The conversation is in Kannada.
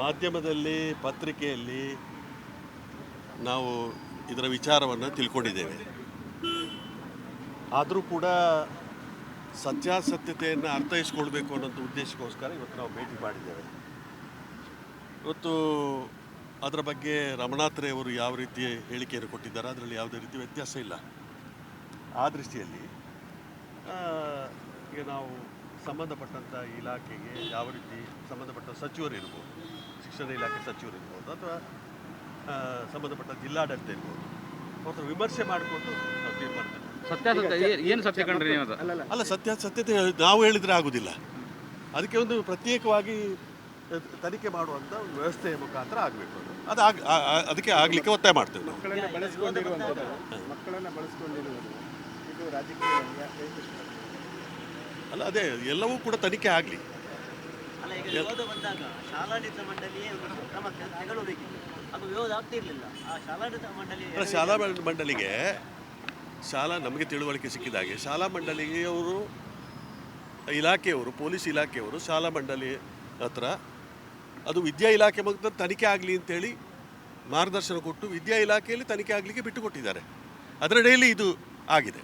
ಮಾಧ್ಯಮದಲ್ಲಿ, ಪತ್ರಿಕೆಯಲ್ಲಿ ನಾವು ಇದರ ವಿಚಾರವನ್ನು ತಿಳ್ಕೊಂಡಿದ್ದೇವೆ. ಆದರೂ ಕೂಡ ಸತ್ಯಾಸತ್ಯತೆಯನ್ನು ಅರ್ಥೈಸ್ಕೊಳ್ಬೇಕು ಅನ್ನೋಂಥ ಉದ್ದೇಶಕ್ಕೋಸ್ಕರ ಇವತ್ತು ನಾವು ಭೇಟಿ ಮಾಡಿದ್ದೇವೆ. ಇವತ್ತು ಅದರ ಬಗ್ಗೆ ರಮಣಾಥ್ ರೇ ಅವರು ಯಾವ ರೀತಿ ಹೇಳಿಕೆಯನ್ನು ಕೊಟ್ಟಿದ್ದಾರೆ, ಅದರಲ್ಲಿ ಯಾವುದೇ ರೀತಿ ವ್ಯತ್ಯಾಸ ಇಲ್ಲ. ಆ ದೃಷ್ಟಿಯಲ್ಲಿ ಈಗ ನಾವು ಸಂಬಂಧಪಟ್ಟಂಥ ಇಲಾಖೆಗೆ ಯಾವ ರೀತಿ ಸಂಬಂಧಪಟ್ಟ ಸಚಿವರು ಇರ್ಬೋದು ಶಿಕ್ಷಣ ಇಲಾಖೆ ಸಚಿವರು ಇರ್ಬೋದು ಅಥವಾ ಸಂಬಂಧಪಟ್ಟ ಜಿಲ್ಲಾಡಳಿತ ಇರ್ಬೋದು ಅವ್ರ ವಿಮರ್ಶೆ ಮಾಡಿಕೊಂಡು ನಾವು ತೀರ್ಮಾನ ಏನು ಸತ್ಯ ಕಂಡ್ರಿ ನೀವು ಸತ್ಯ ಅಲ್ಲಲ್ಲ ಅಲ್ಲ. ಸತ್ಯಾಸತ್ಯತೆ ನಾವು ಹೇಳಿದರೆ ಆಗೋದಿಲ್ಲ. ಅದಕ್ಕೆ ಒಂದು ಪ್ರತ್ಯೇಕವಾಗಿ ತನಿಖೆ ಮಾಡುವಂಥ ಒಂದು ವ್ಯವಸ್ಥೆಯ ಮುಖಾಂತರ ಆಗಬೇಕು ಅದು. ಅದು ಆಗ್- ಅದಕ್ಕೆ ಆಗಲಿಕ್ಕೆ ಒತ್ತಾಯ ಮಾಡ್ತೇವೆ ನಾವು. ಮಕ್ಕಳನ್ನ ಬಳಸ್ಕೊಂಡಿರುವಂಥದ್ದು ಮಕ್ಕಳನ್ನ ಬಳಸ್ಕೊಂಡಿರುವುದು ಇದು ರಾಜಕೀಯ ಹೇಗೆ ಅಲ್ಲ ಅದೇ ಎಲ್ಲವೂ ಕೂಡ ತನಿಖೆ ಆಗಲಿ. ಅಲ್ಲ ವಿರೋಧ ಬಂದಾಗ ಶಾಲಾಡಳಿತ ಮಂಡಳಿಯೇ ಕ್ರಮ ಅದು ವಿರೋಧ ಆ ಶಾಲಾಡಳಿತ ಮಂಡಳಿ ಶಾಲಾ ಮಂಡ- ಮಂಡಳಿಗೆ ಶಾಲಾ ನಮಗೆ ತಿಳುವಳಿಕೆ ಸಿಕ್ಕಿದಾಗೆ ಶಾಲಾ ಮಂಡಳಿಯವರು, ಇಲಾಖೆಯವರು, ಪೊಲೀಸ್ ಇಲಾಖೆಯವರು ಶಾಲಾ ಮಂಡಳಿ ಹತ್ರ ಅದು ವಿದ್ಯಾ ಇಲಾಖೆ ಮುಖಾಂತರ ತನಿಖೆ ಆಗಲಿ ಅಂತೇಳಿ ಮಾರ್ಗದರ್ಶನ ಕೊಟ್ಟು ವಿದ್ಯಾ ಇಲಾಖೆಯಲ್ಲಿ ತನಿಖೆ ಆಗಲಿಕ್ಕೆ ಬಿಟ್ಟು ಕೊಟ್ಟಿದ್ದಾರೆ ಡೈಲಿ ಇದು ಆಗಿದೆ.